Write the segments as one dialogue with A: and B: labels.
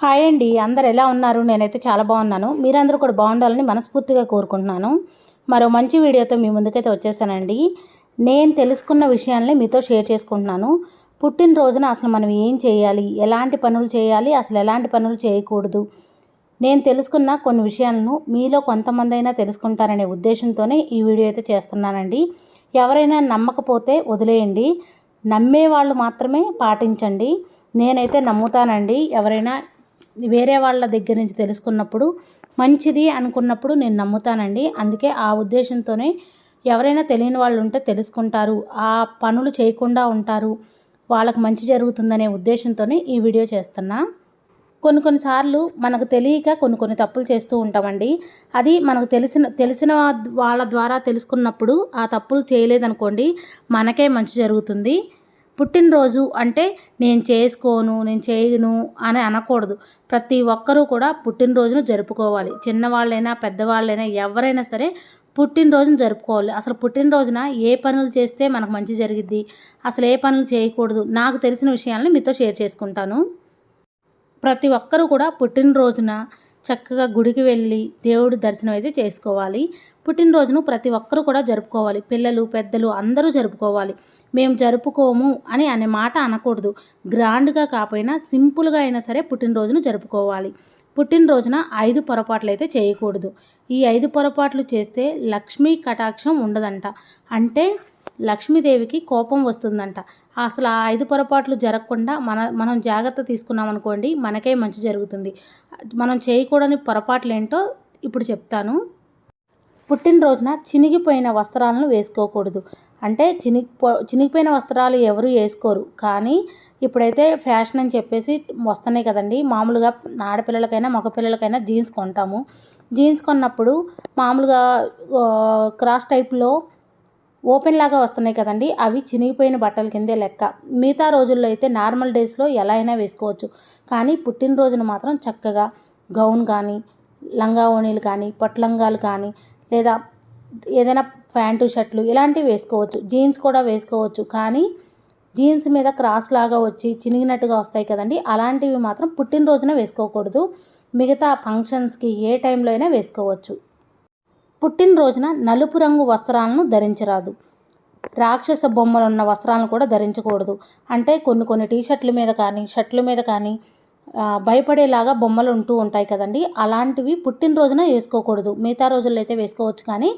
A: Hi అండి అందరు ఎలా ఉన్నారు? నేనైతే చాలా బాగున్నాను. మీరందరూ కూడా బాగుండాలని మనస్ఫూర్తిగా కోరుకుంటున్నాను. మరో మంచి వీడియోతో మీ ముందుకైతే వచ్చేసానండి. నేను తెలుసుకున్న విషయాల్ని మీతో షేర్ చేసుకుంటున్నాను. పుట్టినరోజున అసలు మనం ఏం చేయాలి? ఎలాంటి పనులు చేయాలి? అసలు ఎలాంటి పనులు చేయకూడదు? నేను తెలుసుకున్న కొన్ని విషయాలను మీలో కొంతమంది అయినా తెలుసుకుంటారనే ఉద్దేశంతోనే ఈ వీడియో అయితే చేస్తున్నానండి. ఎవరైనా నమ్మకపోతే వదిలేయండి. నమ్మే వాళ్ళు మాత్రమే పాటించండి. నేనైతే నమ్ముతానండి. ఎవరైనా వేరే వాళ్ళ దగ్గర నుంచి తెలుసుకున్నప్పుడు మంచిది అనుకున్నప్పుడు నేను నమ్ముతానండి. అందుకే ఆ ఉద్దేశంతోనే ఎవరైనా తెలియని వాళ్ళు ఉంటే తెలుసుకుంటారు. ఆ పనులు చేయకుండా ఉంటారు. వాళ్ళకి మంచి జరుగుతుందనే ఉద్దేశంతోనే ఈ వీడియో చేస్తున్నా. కొన్ని కొన్నిసార్లు మనకు తెలియక కొన్ని కొన్ని తప్పులు చేస్తూ ఉంటామండి. అది మనకు తెలిసిన తెలిసిన వాళ్ళ ద్వారా తెలుసుకున్నప్పుడు ఆ తప్పులు చేయలేదనుకోండి మనకే మంచి జరుగుతుంది. పుట్టినరోజు అంటే నేను చేసుకోను నేను చేయను అని అనకూడదు. ప్రతి ఒక్కరూ కూడా పుట్టినరోజును జరుపుకోవాలి. చిన్నవాళ్ళైనా పెద్దవాళ్ళైనా ఎవరైనా సరే పుట్టినరోజును జరుపుకోవాలి. అసలు పుట్టినరోజున ఏ పనులు చేస్తే మనకు మంచి జరిగిద్ది? అసలు ఏ పనులు చేయకూడదు? నాకు తెలిసిన విషయాలను మీతో షేర్ చేసుకుంటాను. ప్రతి ఒక్కరూ కూడా పుట్టినరోజున చక్కగా గుడికి వెళ్ళి దేవుడి దర్శనం అయితే చేసుకోవాలి. పుట్టినరోజును ప్రతి ఒక్కరూ కూడా జరుపుకోవాలి. పిల్లలు పెద్దలు అందరూ జరుపుకోవాలి. మేము జరుపుకోము అని అనే మాట అనకూడదు. గ్రాండ్గా కాకపోయినా సింపుల్గా అయినా సరే పుట్టినరోజును జరుపుకోవాలి. పుట్టినరోజున ఐదు పొరపాట్లు అయితే చేయకూడదు. ఈ ఐదు పొరపాట్లు చేస్తే లక్ష్మీ కటాక్షం ఉండదంట. అంటే లక్ష్మీదేవికి కోపం వస్తుందంట. అసలు ఆ ఐదు పొరపాట్లు జరగకుండా మన మనం జాగ్రత్త తీసుకున్నాం అనుకోండి మనకే మంచి జరుగుతుంది. మనం చేయకూడని పొరపాట్లు ఏంటో ఇప్పుడు చెప్తాను. పుట్టినరోజున చినిగిపోయిన వస్త్రాలను వేసుకోకూడదు. అంటే చినిగిపో చినిగిపోయిన వస్త్రాలు ఎవరు వేసుకోరు. కానీ ఇప్పుడైతే ఫ్యాషన్ అని చెప్పేసి వస్తున్నాయి కదండి. మామూలుగా ఆడపిల్లలకైనా మగపిల్లలకైనా జీన్స్ కొంటాము. జీన్స్ కొన్నప్పుడు మామూలుగా క్రాస్ టైప్లో ఓపెన్ లాగా వస్తున్నాయి కదండి. అవి చినిగిపోయిన బట్టల కిందే లెక్క. మిగతా రోజుల్లో అయితే నార్మల్ డేస్లో ఎలా అయినా వేసుకోవచ్చు. కానీ పుట్టినరోజున మాత్రం చక్కగా గౌన్ కానీ లంగా ఓణీలు కానీ పట్లంగాలు కానీ లేదా ఏదైనా ప్యాంటు షర్ట్లు ఇలాంటివి వేసుకోవచ్చు. జీన్స్ కూడా వేసుకోవచ్చు. కానీ జీన్స్ మీద క్రాస్ లాగా వచ్చి చినిగినట్టుగా వస్తాయి కదండి. అలాంటివి మాత్రం పుట్టినరోజున వేసుకోకూడదు. మిగతా ఫంక్షన్స్కి ఏ టైంలో అయినా వేసుకోవచ్చు. పుట్టినరోజున నలుపు రంగు వస్త్రాలను ధరించరాదు. రాక్షస బొమ్మలు ఉన్న వస్త్రాలను కూడా ధరించకూడదు. అంటే కొన్ని కొన్ని టీషర్ట్ల మీద కానీ షర్ట్ల మీద కానీ భయపడేలాగా బొమ్మలు ఉంటూ ఉంటాయి కదండి. అలాంటివి పుట్టినరోజున వేసుకోకూడదు. మిగతా రోజుల్లో అయితే వేసుకోవచ్చు కానీ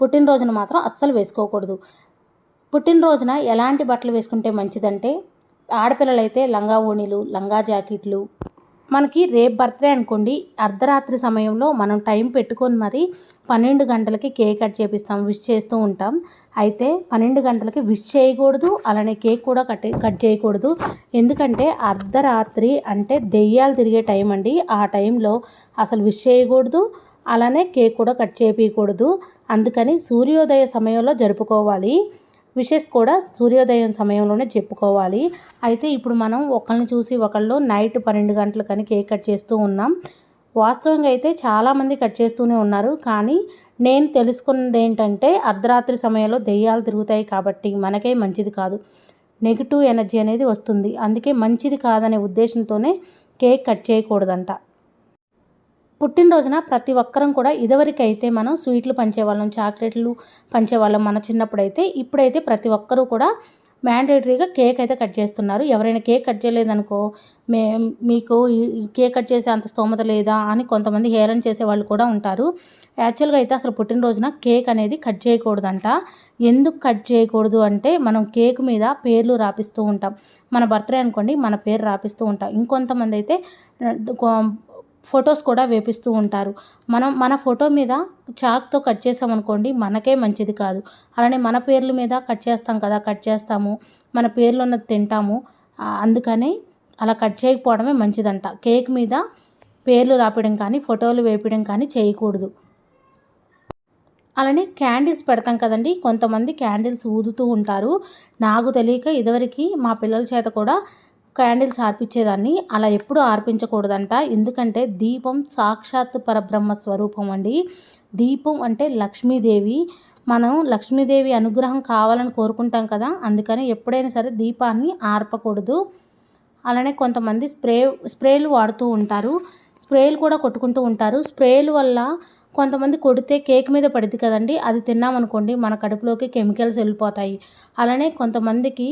A: పుట్టినరోజున మాత్రం అస్సలు వేసుకోకూడదు. పుట్టినరోజున ఎలాంటి బట్టలు వేసుకుంటే మంచిదంటే ఆడపిల్లలైతే లంగా ఓణీలు లంగా జాకెట్లు మనకి రేపు బర్త్డే అనుకోండి అర్ధరాత్రి సమయంలో మనం టైం పెట్టుకొని మరి పన్నెండు గంటలకి కేక్ కట్ చేపిస్తాం విష్ చేస్తూ ఉంటాం. అయితే పన్నెండు గంటలకి విష్ చేయకూడదు అలానే కేక్ కూడా కట్ కట్ చేయకూడదు. ఎందుకంటే అర్ధరాత్రి అంటే దెయ్యాలు తిరిగే టైం అండి. ఆ టైంలో అసలు విష్ చేయకూడదు అలానే కేక్ కూడా కట్ చేయకూడదు అందుకని సూర్యోదయ సమయంలో జరుపుకోవాలి. విషెస్ కూడా సూర్యోదయం సమయంలోనే చెప్పుకోవాలి. అయితే ఇప్పుడు మనం ఒకరిని చూసి ఒకళ్ళు నైట్ పన్నెండు గంటలకని కేక్ కట్ చేస్తూ ఉన్నాం. వాస్తవంగా అయితే చాలామంది కట్ చేస్తూనే ఉన్నారు. కానీ నేను తెలుసుకున్నది ఏంటంటే అర్ధరాత్రి సమయంలో దెయ్యాలు తిరుగుతాయి కాబట్టి మనకే మంచిది కాదు. నెగిటివ్ ఎనర్జీ అనేది వస్తుంది. అందుకే మంచిది కాదనే ఉద్దేశంతోనే కేక్ కట్ చేయకూడదంట. పుట్టినరోజున ప్రతి ఒక్కరం కూడా ఇదివరకైతే మనం స్వీట్లు పంచేవాళ్ళం చాక్లెట్లు పంచేవాళ్ళం మన చిన్నప్పుడైతే. ఇప్పుడైతే ప్రతి ఒక్కరూ కూడా మ్యాండేటరీగా కేక్ అయితే కట్ చేస్తున్నారు. ఎవరైనా కేక్ కట్ చేయలేదనుకో మే మీకు కేక్ కట్ చేసే అంత స్తోమత లేదా అని కొంతమంది హేరన్ చేసే వాళ్ళు కూడా ఉంటారు. యాక్చువల్గా అయితే అసలు పుట్టినరోజున కేక్ అనేది కట్ చేయకూడదంట. ఎందుకు కట్ చేయకూడదు అంటే మనం కేక్ మీద పేర్లు రాపిస్తూ ఉంటాం. మన బర్త్డే అనుకోండి మన పేరు రాపిస్తూ ఉంటాం. ఇంకొంతమంది అయితే ఫొటోస్ కూడా వేపిస్తూ ఉంటారు. మనం మన ఫోటో మీద చాక్తో కట్ చేసామనుకోండి మనకే మంచిది కాదు. అలానే మన పేర్ల మీద కట్ చేస్తాం కదా కట్ చేస్తాము. మన పేర్లు ఉన్నది తింటాము అందుకని అలా కట్ చేయకపోవడమే మంచిదంట. కేక్ మీద పేర్లు రాపడం కానీ ఫోటోలు వేపడం కానీ చేయకూడదు. అలానే క్యాండిల్స్ పెడతాం కదండి. కొంతమంది క్యాండిల్స్ ఊదుతూ ఉంటారు. నాకు తెలియక ఇదివరకు మా పిల్లల చేత కూడా క్యాండిల్స్ ఆర్పించేదాన్ని. అలా ఎప్పుడు ఆర్పించకూడదంట. ఎందుకంటే దీపం సాక్షాత్ పరబ్రహ్మ స్వరూపం అండి. దీపం అంటే లక్ష్మీదేవి. మనం లక్ష్మీదేవి అనుగ్రహం కావాలని కోరుకుంటాం కదా. అందుకని ఎప్పుడైనా సరే దీపాన్ని ఆర్పకూడదు. అలానే కొంతమంది స్ప్రే స్ప్రేలు వాడుతూ ఉంటారు. స్ప్రేలు కూడా కొట్టుకుంటూ ఉంటారు. స్ప్రేలు వల్ల కొంతమంది కొడితే కేక్ మీద పడుద్ది కదండి. అది తిన్నామనుకోండి మన కడుపులోకి కెమికల్స్ వెళ్ళిపోతాయి. అలానే కొంతమందికి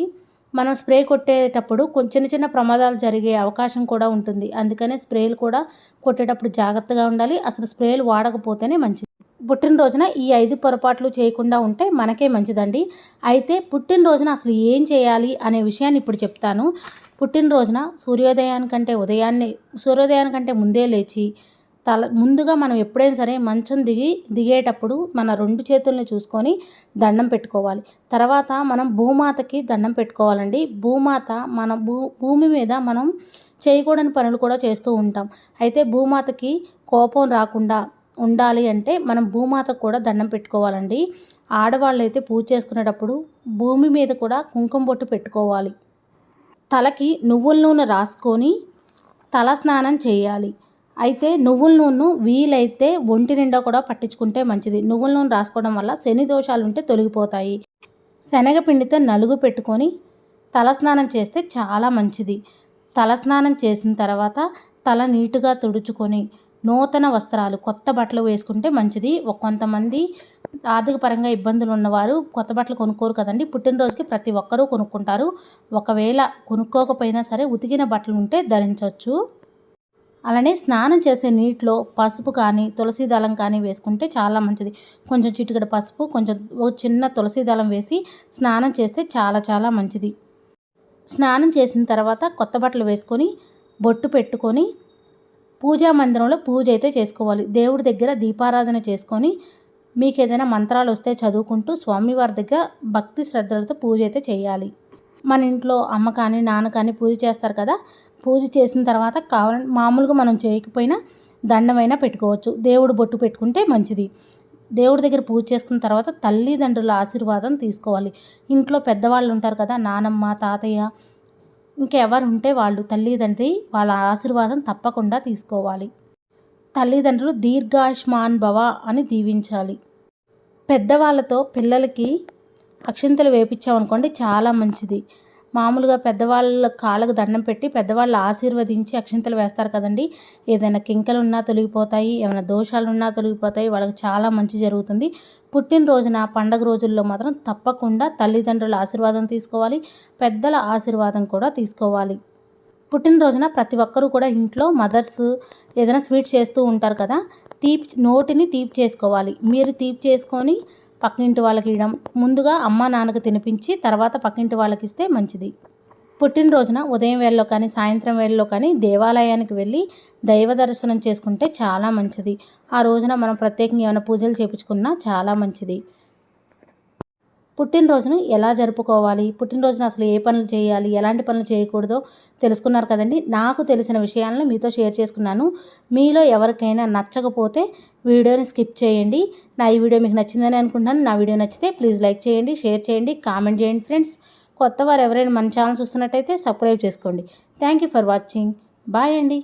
A: మనం స్ప్రే కొట్టేటప్పుడు కొంచెం చిన్న చిన్న ప్రమాదాలు జరిగే అవకాశం కూడా ఉంటుంది. అందుకనే స్ప్రేలు కూడా కొట్టేటప్పుడు జాగ్రత్తగా ఉండాలి. అసలు స్ప్రేలు వాడకపోతేనే మంచిది. పుట్టినరోజున ఈ ఐదు పొరపాట్లు చేయకుండా ఉంటే మనకే మంచిదండి. అయితే పుట్టినరోజున అసలు ఏం చేయాలి అనే విషయాన్ని ఇప్పుడు చెప్తాను. పుట్టినరోజున సూర్యోదయానికంటే ఉదయాన్నే సూర్యోదయానికంటే ముందే లేచి తల ముందుగా మనం ఎప్పుడైనా సరే మంచం దిగి దిగేటప్పుడు మన రెండు చేతుల్ని చూసుకొని దండం పెట్టుకోవాలి. తర్వాత మనం భూమాతకి దండం పెట్టుకోవాలండి. భూమాత మన భూ భూమి మీద మనం చేయకూడని పనులు కూడా చేస్తూ ఉంటాం. అయితే భూమాతకి కోపం రాకుండా ఉండాలి అంటే మనం భూమాతకు కూడా దండం పెట్టుకోవాలండి. ఆడవాళ్ళు అయితే పూజ చేసుకునేటప్పుడు భూమి మీద కూడా కుంకుమ బొట్టు పెట్టుకోవాలి. తలకి నువ్వుల నూనె రాసుకొని తల స్నానం చేయాలి. అయితే నువ్వుల నూనె వీలైతే ఒంటి నిండా కూడా పట్టించుకుంటే మంచిది. నువ్వుల నూనె రాసుకోవడం వల్ల శని దోషాలు ఉంటే తొలగిపోతాయి. శనగపిండితో నలుగు పెట్టుకొని తలస్నానం చేస్తే చాలా మంచిది. తలస్నానం చేసిన తర్వాత తల నీటుగా తుడుచుకొని నూతన వస్త్రాలు కొత్త బట్టలు వేసుకుంటే మంచిది. కొంతమంది ఆర్థిక పరంగా ఇబ్బందులు ఉన్నవారు కొత్త బట్టలు కొనుక్కోరు కదండి. పుట్టినరోజుకి ప్రతి ఒక్కరూ కొనుక్కుంటారు. ఒకవేళ కొనుక్కోకపోయినా సరే ఉతికిన బట్టలు ఉంటే ధరించవచ్చు. అలానే స్నానం చేసే నీటిలో పసుపు కానీ తులసి దళం కానీ వేసుకుంటే చాలా మంచిది. కొంచెం చిటికడ పసుపు కొంచెం ఓ చిన్న తులసి దళం వేసి స్నానం చేస్తే చాలా చాలా మంచిది. స్నానం చేసిన తర్వాత కొత్త బట్టలు వేసుకొని బొట్టు పెట్టుకొని పూజా మందిరంలో పూజ అయితే చేసుకోవాలి. దేవుడి దగ్గర దీపారాధన చేసుకొని మీకు ఏదైనా మంత్రాలు వస్తే చదువుకుంటూ స్వామివారి దగ్గర భక్తి శ్రద్ధలతో పూజ అయితే చేయాలి. మన ఇంట్లో అమ్మ కానీ నాన్న కానీ పూజ చేస్తారు కదా? పూజ చేసిన తర్వాత కావాలని మామూలుగా మనం చేయకపోయినా దండమైనా పెట్టుకోవచ్చు. దేవుడు బొట్టు పెట్టుకుంటే మంచిది. దేవుడి దగ్గర పూజ చేసుకున్న తర్వాత తల్లిదండ్రుల ఆశీర్వాదం తీసుకోవాలి. ఇంట్లో పెద్దవాళ్ళు ఉంటారు కదా నానమ్మ తాతయ్య ఇంకెవరు ఉంటే వాళ్ళు తల్లిదండ్రి వాళ్ళ ఆశీర్వాదం తప్పకుండా తీసుకోవాలి. తల్లిదండ్రులు దీర్ఘాయుష్మాన్ భవ అని దీవించాలి. పెద్దవాళ్ళతో పిల్లలకి అక్షింతలు వేపించామనుకోండి చాలా మంచిది. మామూలుగా పెద్దవాళ్ళ కాళ్ళకు దండం పెట్టి పెద్దవాళ్ళు ఆశీర్వదించి అక్షింతలు వేస్తారు కదండి. ఏదైనా కింకలు ఉన్నా తొలగిపోతాయి ఏమైనా దోషాలు ఉన్నా తొలగిపోతాయి వాళ్ళకి చాలా మంచి జరుగుతుంది. పుట్టినరోజున పండగ రోజుల్లో మాత్రం తప్పకుండా తల్లిదండ్రుల ఆశీర్వాదం తీసుకోవాలి పెద్దల ఆశీర్వాదం కూడా తీసుకోవాలి. పుట్టినరోజున ప్రతి ఒక్కరూ కూడా ఇంట్లో మదర్స్ ఏదైనా స్వీట్ చేస్తూ ఉంటారు కదా తీపి నోటిని తీపి చేసుకోవాలి. మీరు తీపి చేసుకొని పక్కింటి వాళ్ళకి ఇవ్వడం ముందుగా అమ్మ నాన్నకు తినిపించి తర్వాత పక్కింటి వాళ్ళకి ఇస్తే మంచిది. పుట్టినరోజున ఉదయం వేళలో కానీ సాయంత్రం వేళలో కానీ దేవాలయానికి వెళ్ళి దైవ దర్శనం చేసుకుంటే చాలా మంచిది. ఆ రోజున మనం ప్రత్యేకంగా ఏమైనా పూజలు చేయించుకున్నా చాలా మంచిది. పుట్టినరోజును ఎలా జరుపుకోవాలి? పుట్టినరోజున అసలు ఏ పనులు చేయాలి? ఎలాంటి పనులు చేయకూడదో తెలుసుకున్నారు కదండి. నాకు తెలిసిన విషయాలను మీతో షేర్ చేసుకున్నాను. మీలో ఎవరికైనా నచ్చకపోతే వీడియోని స్కిప్ చేయండి. నా ఈ వీడియో మీకు నచ్చిందని అనుకుంటున్నాను. నా వీడియో నచ్చితే ప్లీజ్ లైక్ చేయండి షేర్ చేయండి కామెంట్ చేయండి ఫ్రెండ్స్. కొత్త వారు ఎవరైనా మన ఛానల్ చూస్తున్నట్టయితే సబ్స్క్రైబ్ చేసుకోండి. Thank you for watching. Bye అండి.